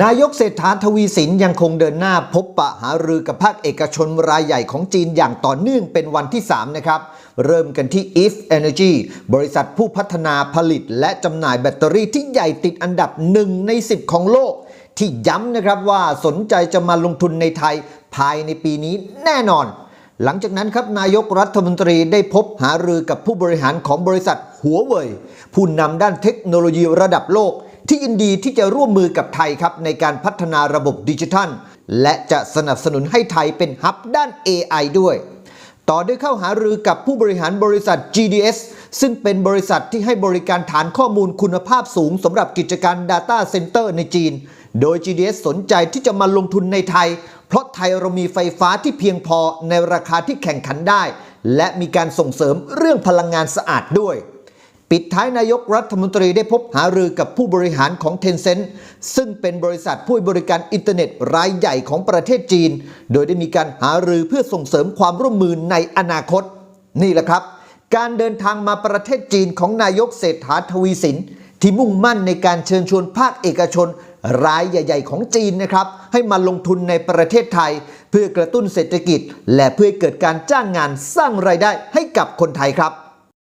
นายกเศรษฐาทวีสินยังคงเดินหน้าพบปะหารือกับภาคเอกชนรายใหญ่ของจีนอย่างต่อเนื่องเป็นวันที่ 3 นะครับ เริ่มกันที่ If Energy บริษัทผู้พัฒนาผลิต และจำหน่ายแบตเตอรี่ที่ใหญ่ติดอันดับ 1 ใน 10 ของโลก ที่ย้ำนะครับว่าสนใจจะมาลงทุนในไทยภายในปีนี้แน่นอน หลังจากนั้นครับนายกรัฐมนตรีได้พบหารือกับผู้บริหารของบริษัทหัวเว่ยผู้นำด้านเทคโนโลยีระดับโลก ที่ยินดีที่จะร่วมมือกับไทยครับในการพัฒนาระบบดิจิทัล และจะสนับสนุนให้ไทยเป็นฮับด้าน AI ด้วย ต่อด้วยเข้าหารือกับผู้บริหารบริษัท GDS ซึ่งเป็นบริษัทที่ให้บริการฐานข้อมูลคุณภาพสูงสำหรับกิจการ Data Center ในจีน โดย GDS สนใจที่จะมาลงทุนในไทย เพราะไทยเรามีไฟฟ้าที่เพียงพอในราคาที่แข่งขันได้ และมีการส่งเสริมเรื่องพลังงานสะอาดด้วย ปิดท้ายนายกรัฐมนตรีได้พบหารือกับผู้บริหารของ Tencent ซึ่งเป็นบริษัทผู้บริการอินเทอร์เน็ตรายใหญ่ของประเทศจีน โดยได้มีการหารือเพื่อส่งเสริมความร่วมมือในอนาคต นี่แหละครับ การเดินทางมาประเทศจีนของนายกเศรษฐาทวีสิน ที่มุ่งมั่นในการเชิญชวนภาคเอกชน รายใหญ่ ๆ ของจีนนะครับ ให้มาลงทุนในประเทศไทย เพื่อกระตุ้นเศรษฐกิจ และเพื่อเกิดการจ้างงานสร้างรายได้ให้กับคนไทยครับ